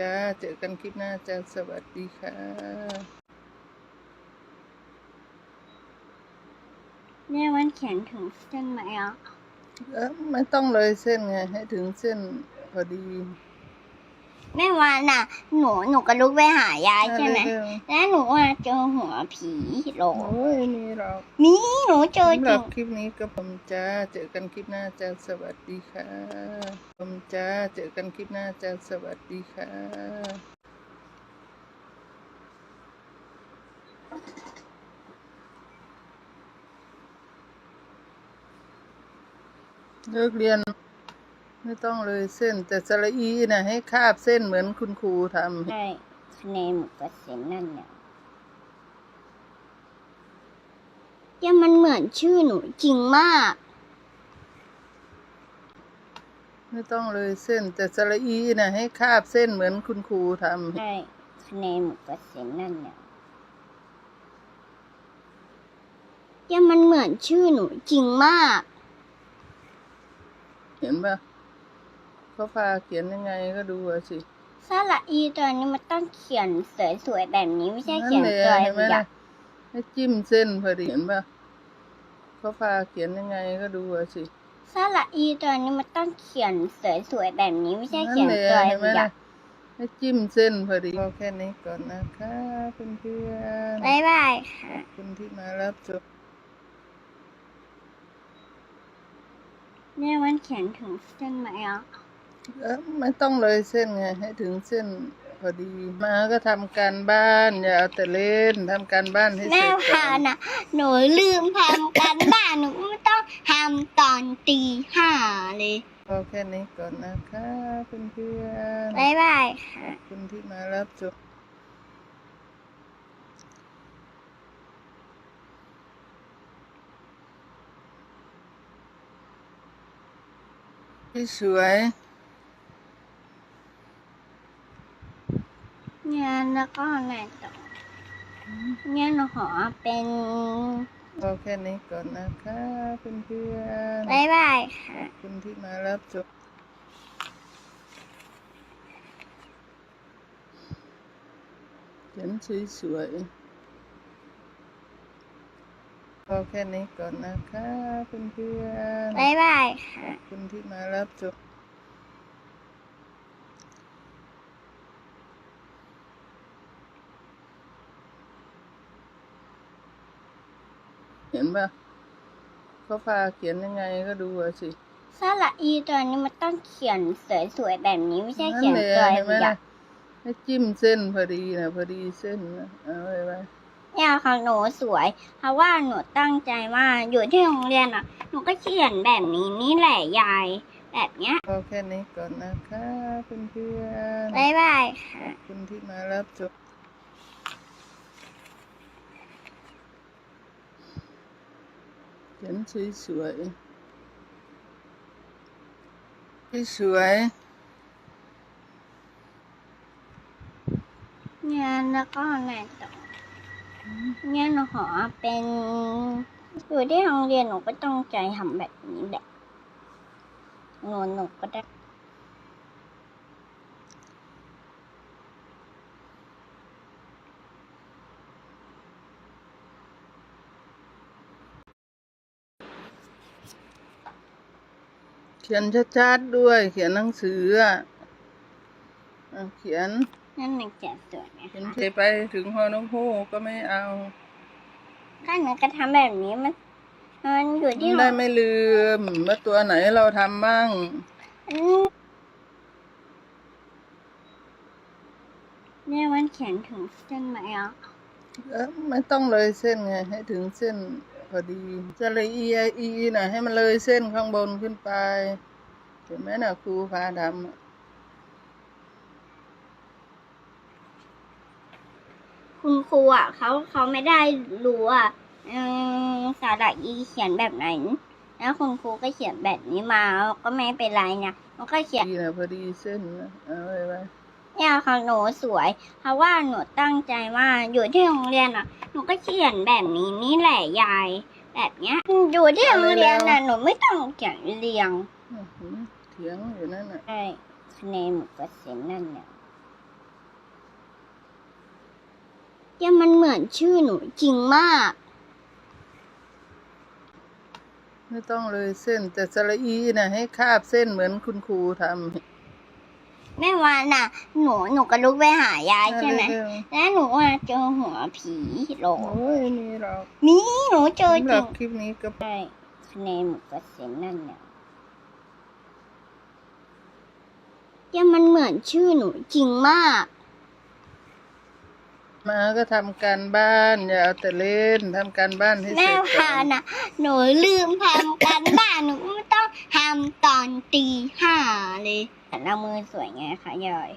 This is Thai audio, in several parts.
จ้า เจอกันคลิปหน้าจ้า สวัสดีค่ะ แม่มันเขียนถึงเส้นไหมอะ เออไม่ต้องเลยเส้นไง ให้ถึงเส้นพอดี แม่วานน่ะ หนูหนูก็ลุกไปหายายใช่ไหมเร็วแล้วหนูว่าเจอหัวผีโหลๆโอ้ยนี่เรานี่หนูเจอสำหจริรับง คลิปนี้ก็ผมจ้าเจอกันคลิปหน้าจ้าสวัสดีค่ะผมจ้าเจอกันคลิปหน้าจ้าสวัสดีค่ะเลิกเรียน ไม่ต้องเลยเส้น แต่สระอีนะให้คาบเส้นเหมือนคุณครูทำใช่คะแนนหมดเปอร์เซ็นต์นั่นเนี่ยยังมันเหมือนชื่อหนูจริงมาก ไม่ต้องเลยเส้น แต่สระอีนะให้คาบเส้นเหมือนคุณครูทำใช่คะแนนหมดเปอร์เซ็นต์นั่นเนี่ยยังมันเหมือนชื่อหนูจริงมาก เห็นปะ เขาพาเขียนยังไงก็ดูเอาสิสระอีตัวนี้มันต้องเขียนสวยๆแบบนี้ไม่ใช่นั่เขียนนแหละตัวเห็นไหมหยัล่ะกให้จิ้มเส้นพอดีเห็นปะเขาพาเขียนยังไงก็ดูเอาสิสระอีตัวนี้มันต้องเขียนสวยๆแบบนี้ไม่ใช่นั่เขียนนแหละตัวเห็นไหมหยัล่ะกให้จิ้มเส้นพอดีพอแค่นี้ก่อนนะคะเพื่อนๆ บ๊ายบายขค่ะอบคุณที่มารับชมแม่มันเขียนถึงเส้นไหมอะ เออไม่ต้องเลยเส้นไงให้ถึงเส้นพอดี มาก็ทำการบ้านอย่าเอาแต่เล่นทำการบ้านให้เสแม่ร็จก่พาอนน่ะหนูลืมทำการบ้านหนูก็ไม่ต้องทำตอนตีห้าเลยพอแค่นี้ก่อนนะคะเพื่อนๆ บ๊ายบายค่ะ ขอบคุณที่มารับชมพี่สวย งาน แล้วก็ไหนต่อเนี่ยหนูขอเป็นพอแค่นี้ก่อนนะคะเพื่อนๆบ๊ายบายค่ะขอบคุณที่มารับชมเขียนสวยๆพอแค่นี้ก่อนนะคะเพื่อนๆบ๊ายบายค่ะขอบคุณที่มารับชม เห็นปะเขาพาเขียนยังไงก็ดูเอาสิสระอีตัวนี้มันต้องเขียนสวยๆแบบนี้ไม่ใช่นั่เขียนนแหละตัวเห็นไหมหยัล่ะกให้จิ้มเส้นพอดีนะพอดีเส้นนะเอาไว้ไว้เนี่ยของหนูสวย เพราะว่าหนูตั้งใจว่าอยู่ที่โรงเรียนอะ หนูก็เขียนแบบนี้นี่แหละยาย แบบเนี้ยพอแค่นี้ก่อนนะคะเพื่อนๆ บ๊ายบายค่ะ ขอบคุณที่มารับชม เขียนสวยๆพี่สวยงานแล้วก็ไหนต่อเนี่ยหนูขอเป็นอยู่ที่โรงเรียนหนูก็ต้องใจทำแบบนี้แหละหนูหนูก็ได้ เขียนชัดๆด้วย เขียนหนังสืออะอะเขียนนั่นหนึ่งแจกสวยไหมเขียนคะเทไปถึงฮอนกฮูกก็ไม่เอา ถ้าหนูก็ทำแบบนี้มัน มันอยู่ที่ได้ไม่ลืมว่าตัวไหนเราทำบ้าง อืมเนี่ยมันเขียนถึงเส้นไหมอะ เออไม่ต้องเลยเส้นไง ให้ถึงเส้น พอดีจะเลยอีอีน่ะ ให้มันเลยเส้นข้างบนขึ้นไปเห็นไหมน่ะครูพาทำอะคุณครูอะเขาเขาไม่ได้รู้อะอืมสาระอีเขียนแบบไหน แล้วคุณครูก็เขียนแบบนี้มาก็ไม่เป็นไรนะมันก็เขียนดีนะพอดีเส้นนะเอาไว้ไว้ เนี่ยค่ะหนูสวย เพราะว่าหนูตั้งใจว่าอยู่ที่โรงเรียนอะหนูก็เขียนแบบนี้นี่แหละยาย แบบเนี้ยอยู่ที่โรงเรียนน่ะหนูไม่ต้องเขียนเรียงเขียงอยู่นั่นน่ะใช่คะแนนหมดเปอร์เซ็นนั่นเนี่ยยังมันเหมือนชื่อหนูจริงมาก ไม่ต้องเลยเส้นแต่สระอีนะให้คาบเส้นเหมือนคุณครูทำ แม่วานน่ะ หนูหนูก็ลุกไปหายายใช่ไหมเร็วแล้วหนูว่าเจอหัวผีโหลๆโอ้ยนี่เรานี่หนูเจอสำหจริรับงคลิปนี้ก็ใช่คะแนนหมูกระเซ็นนั่นเนี่ยยังมันเหมือนชื่อหนูจริงมาก มาก็ทำการบ้าน อย่าเอาแต่เล่นทำการบ้านให้เสแม่ร็จก่พาอนน่ะ หนูลืมทำการบ้านหนูไม่ต้องทำตอนตีห้าเลยแต่ละมือสวยไงคะยาย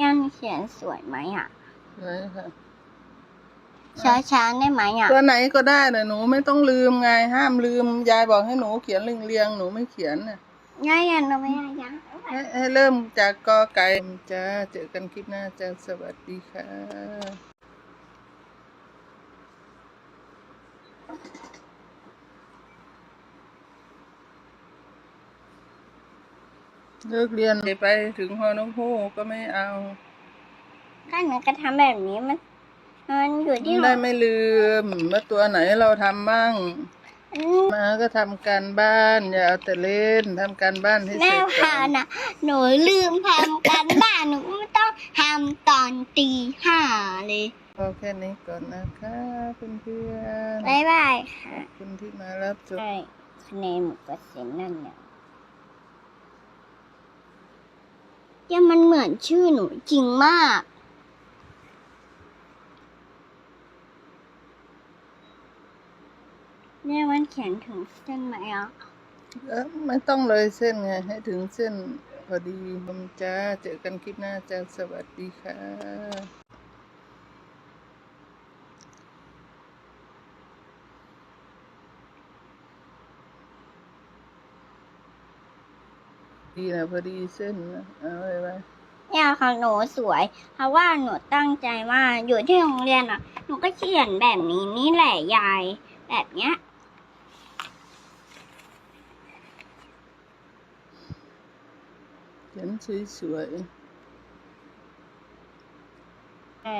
ยันเขียนสวยไหมอะไว้ค่ะช้าช้าๆได้ไหมอะตัวไหนก็ได้นะหนูไม่ต้องลืมไงห้ามลืมยายบอกให้หนูเขียนเรียงๆหนูไม่เขียนน่ะยายยันเราไม่ยายยังให้ให้ เริ่มจากกอไก่จ้าเจอกันคลิปหน้าจ้าสวัสดีค่ะเลิกเรียนไปถึงฮอนกฮูกก็ไม่เอาถ้าหนูกระทำแบบนี้มันมันอยู่ที่ได้ไม่ลืมว่าตัวไหนเราทำมั่งอื มมาก็ทำการบ้านอย่าเอาแต่เล่นทำการบ้านให้เสแม่ร็จก่พาอนน่ะ หนูลืมทำการบ้านหนูไม่ต้องทำตอนตีห้าเลยพอแค่นี้ก่อนนะคะเพื่อนบ๊ายบายๆขค่ะอบคุณที่มารับชม ใช่คะแนนหมูกระเซ็นนั่นเนี่ยยังมันเหมือนชื่อหนูจริงมาก แม่มันเขียนถึงเส้นไหมอะเอ้อไม่ต้องเลยเส้นไง ให้ถึงเส้นพอดีผมจ้า เจอกันคลิปหน้าจ้า สวัสดีค่ะดีนะพอดีเส้นนะเอาไว้ไว้เนี่ยของหนูสวย เพราะว่าหนูตั้งใจว่าอยู่ที่โรงเรียนอะ หนูก็เขียนแบบนี้นี่แหละยาย แบบเนี้ย ขียนสวยๆ ใช่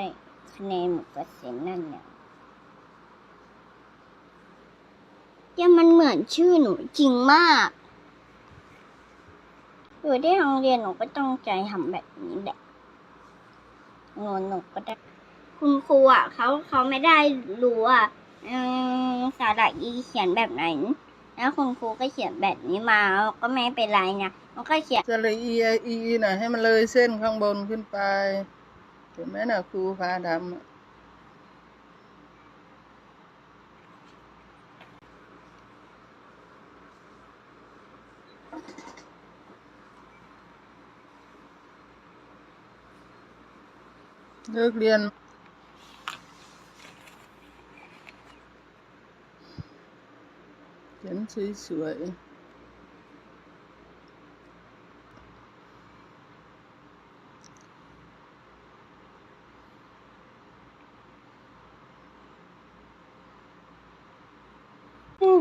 คะแนนหมูกระเซ็นนั่นเนี่ยยังมันเหมือนชื่อหนูจริงมาก อยู่ที่โรงเรียนหนูก็ต้องใจทำแบบนี้แหละหนูหนูก็ได้ คุณครูอะเขาเขาไม่ได้รู้อะสาระอีเขียนแบบไหน แล้วคุณครูก็เขียนแบบนี้มาก็ไม่เป็นไรนะ มันก็เขียนๆจะเลยอีอีน่ะให้มันเลยเส้นข้างบนขึ้นไปเห็นไหมน่ะครูพาทำอะเลิกเรียน เขียนสวยๆ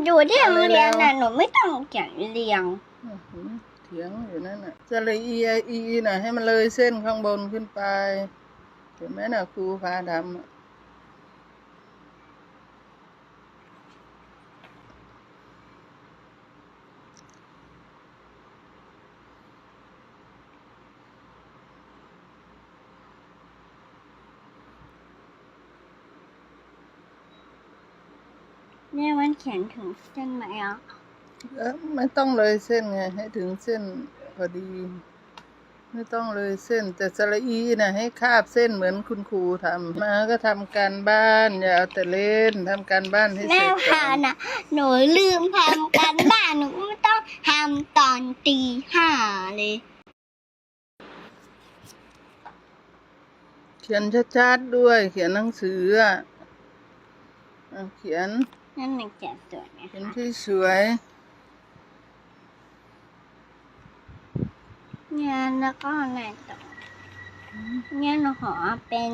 อยู่ที่โรงเรียนน่ะหนูไม่ต้องเขียนเรียงอื้อหือเถียงอยู่นั่นน่ะจะเลยอีอีน่ะให้มันเลยเส้นข้างบนขึ้นไปเห็นไหมน่ะครูพาดำ แม่มันเขียนถึงเส้นไหมอะเอ้อไม่ต้องเลยเส้นไง ให้ถึงเส้นพอดี ไม่ต้องเลยเส้น แต่สระอีน่ะให้คาบเส้นเหมือนคุณครูทำมาก็ทำการบ้านอย่าเอาแต่เล่นทำการบ้านให้เสแม่ร็จก่พาอนน่ะหนูลืมทำการบ้านหนูไม่ต้องทำตอนตีห้าเลยเขียนชัดๆด้วย เขียนหนังสืออะอะเขียน นั่นหนึ่งเขียนสวยไหมเขียนคะที่สวย เนี่ยแล้วก็ไหนต่อเนี่ยหนูขอเป็น